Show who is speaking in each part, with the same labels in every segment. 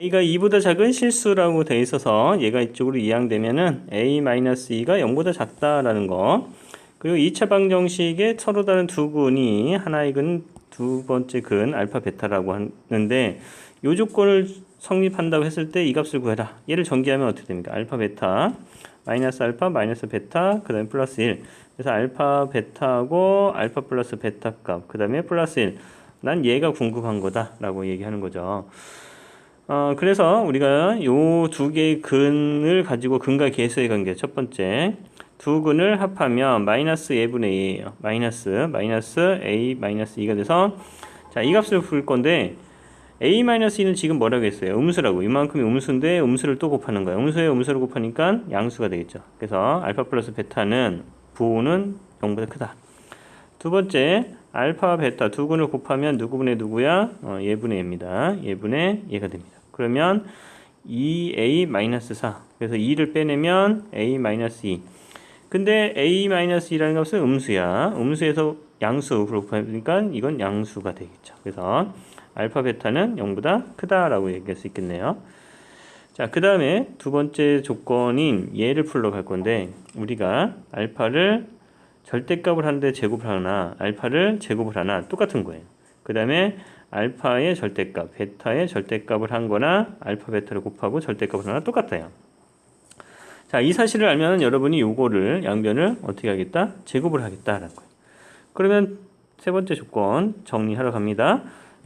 Speaker 1: a가 2보다 작은 실수라고 돼 있어서 얘가 이쪽으로 이항되면은 a-2가 0보다 작다라는 거. 그리고 2차 방정식에 서로 다른 두 근이 하나의 근, 두 번째 근 알파 베타라고 하는데 요 조건을 성립한다고 했을 때 이 값을 구해라. 얘를 전개하면 어떻게 됩니까? 알파 베타 마이너스 알파 마이너스 베타 그다음에 플러스 1. 그래서 알파 베타하고 알파 플러스 베타 값 그다음에 플러스 1. 난 얘가 궁금한 거다라고 얘기하는 거죠. 어, 그래서 우리가 요 두 개의 근을 가지고 근과 계수의 관계 첫 번째 두 근을 합하면 마이너스 a분의 2예요. 마이너스 마이너스 a 마이너스 2가 돼서 자 이 값을 풀 건데 a 마이너스 2는 지금 뭐라고 했어요? 음수라고 이만큼이 음수인데 음수를 또 곱하는 거예요. 음수에 음수를 곱하니까 양수가 되겠죠. 그래서 알파 플러스 베타는 부호는 0보다 크다. 두 번째 알파 베타 두 근을 곱하면 누구분의 누구야? 어, 얘분의 얘입니다. 얘분의 얘가 됩니다. 그러면 2a-4 그래서 2를 빼내면 a-2 근데 a-2라는 값은 음수야. 음수에서 양수 곱하니까 이건 양수가 되겠죠. 그래서 알파 베타는 0보다 크다라고 얘기할 수 있겠네요. 자 그 다음에 두 번째 조건인 얘를 풀러 갈 건데 우리가 알파를 절대값을 하는데 제곱을 하나 알파를 제곱을 하나 똑같은 거예요. 그 다음에 알파의 절대값, 베타의 절대값을 한 거나 알파 베타를 곱하고 절대값을 하나 똑같아요. 자, 이 사실을 알면 여러분이 요거를 양변을 어떻게 하겠다? 제곱을 하겠다라는 거예요. 그러면 세 번째 조건 정리하러 갑니다.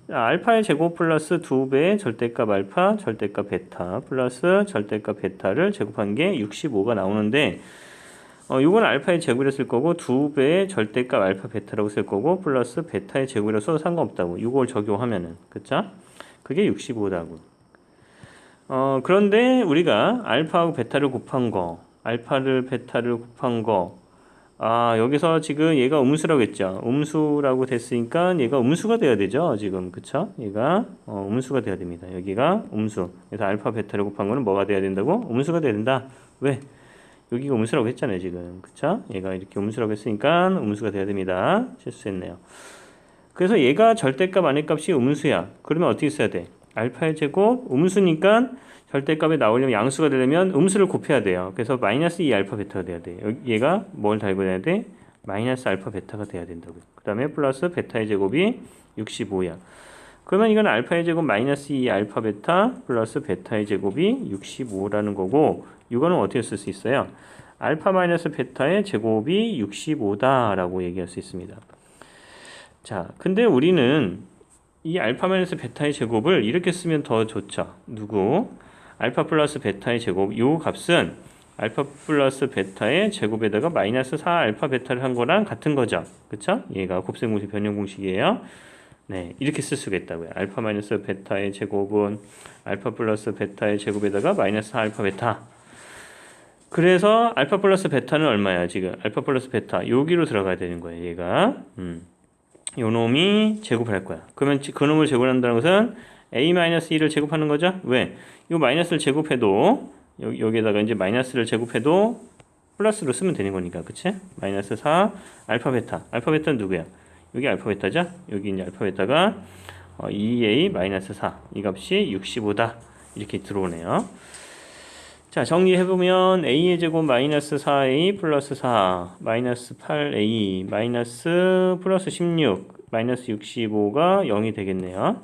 Speaker 1: 자, 알파의 제곱 플러스 2배의 절대값 알파, 절대값 베타 플러스 절대값 베타를 제곱한 게 65가 나오는데 어, 이건 알파의 제곱이라 쓸 거고 두 배의 절대값 알파 베타라고 쓸 거고 플러스 베타의 제곱이라 써도 상관없다고. 이걸 적용하면은 그쵸? 그게 65다고. 어, 그런데 우리가 알파하고 베타를 곱한 거, 알파를 베타를 곱한 거, 아 여기서 지금 얘가 음수라고 했죠. 음수라고 됐으니까 얘가 음수가 돼야 되죠. 지금 그쵸? 얘가 어, 음수가 돼야 됩니다. 여기가 음수. 그래서 알파 베타를 곱한 거는 뭐가 돼야 된다고? 음수가 돼야 된다. 왜? 여기가 음수라고 했잖아요 지금. 그쵸? 얘가 이렇게 음수라고 했으니까 음수가 돼야 됩니다. 실수했네요. 그래서 얘가 절대값 아닐값이 음수야. 그러면 어떻게 써야 돼? 알파의 제곱 음수니까 절대값이 나오려면 양수가 되려면 음수를 곱해야 돼요. 그래서 마이너스 2 알파 베타가 돼야 돼 얘가 뭘 달고 해야 돼? 마이너스 알파 베타가 돼야 된다고. 그 다음에 플러스 베타의 제곱이 65야. 그러면 이건 알파의 제곱 마이너스 2 알파 베타 플러스 베타의 제곱이 65라는 거고 이거는 어떻게 쓸 수 있어요? 알파 마이너스 베타의 제곱이 65다라고 얘기할 수 있습니다. 자, 근데 우리는 이 알파 마이너스 베타의 제곱을 이렇게 쓰면 더 좋죠. 누구? 알파 플러스 베타의 제곱. 요 값은 알파 플러스 베타의 제곱에다가 마이너스 4 알파 베타를 한 거랑 같은 거죠. 그쵸? 얘가 곱셈 공식 변형 공식이에요. 네, 이렇게 쓸 수가 있다고요. 알파 마이너스 베타의 제곱은 알파 플러스 베타의 제곱에다가 마이너스 4 알파 베타. 그래서 알파 플러스 베타는 얼마야 지금? 알파 플러스 베타 여기로 들어가야 되는 거예요. 얘가 음. 요 놈이 제곱을 할 거야. 그러면 그 놈을 제곱한다는 것은 a-2를 제곱하는 거죠. 왜? 이 마이너스를 제곱해도 여기, 여기에다가 이제 마이너스를 제곱해도 플러스로 쓰면 되는 거니까 그치? 마이너스 4 알파 베타 알파 베타는 누구야? 여기 알파 베타죠? 여기 이제 알파 베타가 어, 2a 마이너스 4 이 값이 65다 이렇게 들어오네요. 자 정리해보면 a의 제곱 마이너스 4a 플러스 4 마이너스 8a 마이너스 플러스 16 마이너스 65가 0이 되겠네요.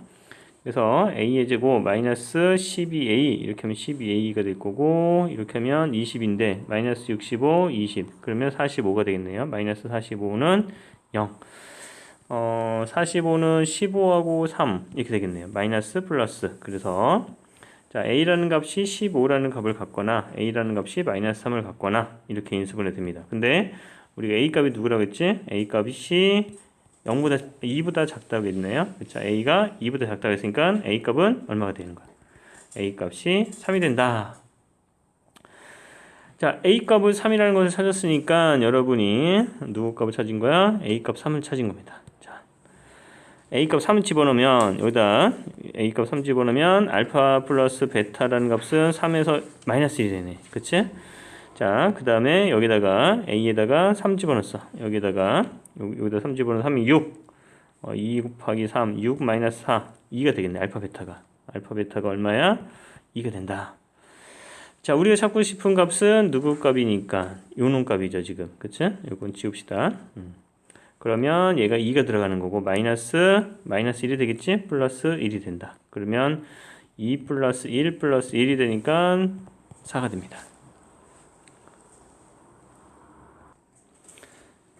Speaker 1: 그래서 a의 제곱 마이너스 12a 이렇게 하면 12a가 될 거고 이렇게 하면 20인데 마이너스 65 20 그러면 45가 되겠네요. 마이너스 45는 0 어, 45는 15하고 3 이렇게 되겠네요. 마이너스 플러스. 그래서 자, a라는 값이 15라는 값을 갖거나 a라는 값이 마이너스 3을 갖거나 이렇게 인수분해 됩니다. 근데 우리가 a 값이 누구라고 했지? a 값이 0보다 2보다 작다고 했네요. 그렇죠? a가 2보다 작다고 했으니까 a 값은 얼마가 되는 거야? a 값이 3이 된다. 자, a 값을 3이라는 것을 찾았으니까 여러분이 누구 값을 찾은 거야? a 값 3을 찾은 겁니다. A값 3 집어넣으면 여기다 a값 3 집어넣으면 알파 플러스 베타라는 값은 3에서 마이너스 1이 되네 그치? 자, 그 다음에 여기다가 a에다가 3 집어넣었어 여기다가 여기 다 3 집어넣으면 3이 6 어, 2 곱하기 3 6 마이너스 4 2가 되겠네 알파 베타가 알파 베타가 얼마야? 2가 된다. 자, 우리가 찾고 싶은 값은 누구 값이니까 요놈 값이죠, 지금. 그치? 이건 지웁시다. 음. 그러면 얘가 2가 들어가는 거고 마이너스 마이너스 1이 되겠지? 플러스 1이 된다. 그러면 2 플러스 1 플러스 1이 되니까 4가 됩니다.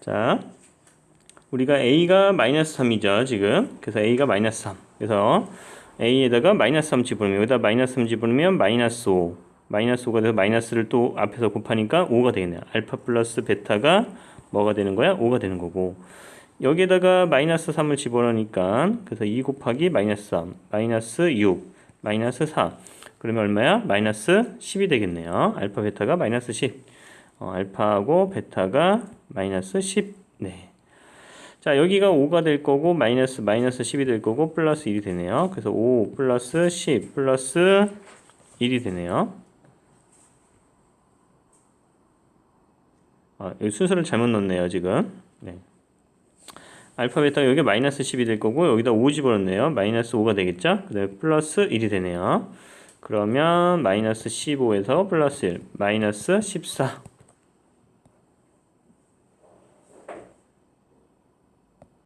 Speaker 1: 자, 우리가 a가 마이너스 3이죠, 지금. 그래서 a가 마이너스 3. 그래서 a에다가 마이너스 3 집어넣으면 여기다 마이너스 3 집어넣으면 마이너스 5. 마이너스 5가 돼서 마이너스를 또 앞에서 곱하니까 5가 되겠네요. 알파 플러스 베타가 뭐가 되는 거야? 5가 되는 거고. 여기에다가 마이너스 3을 집어넣으니까 그래서 2 곱하기 마이너스 3, 마이너스 6, 마이너스 4. 그러면 얼마야? 마이너스 10이 되겠네요. 알파 베타가 마이너스 10. 어, 알파하고 베타가 마이너스 10. 네. 자, 여기가 5가 될 거고 마이너스 마이너스 10이 될 거고 플러스 1이 되네요. 그래서 5 플러스 10 플러스 1이 되네요. 아, 여기 순서를 잘못 넣었네요, 지금. 네. 알파 베타가 여기 마이너스 10이 될 거고 여기다 5 집어넣네요. 마이너스 5가 되겠죠? 그 다음에 플러스 1이 되네요. 그러면 마이너스 15에서 플러스 1, 마이너스 14.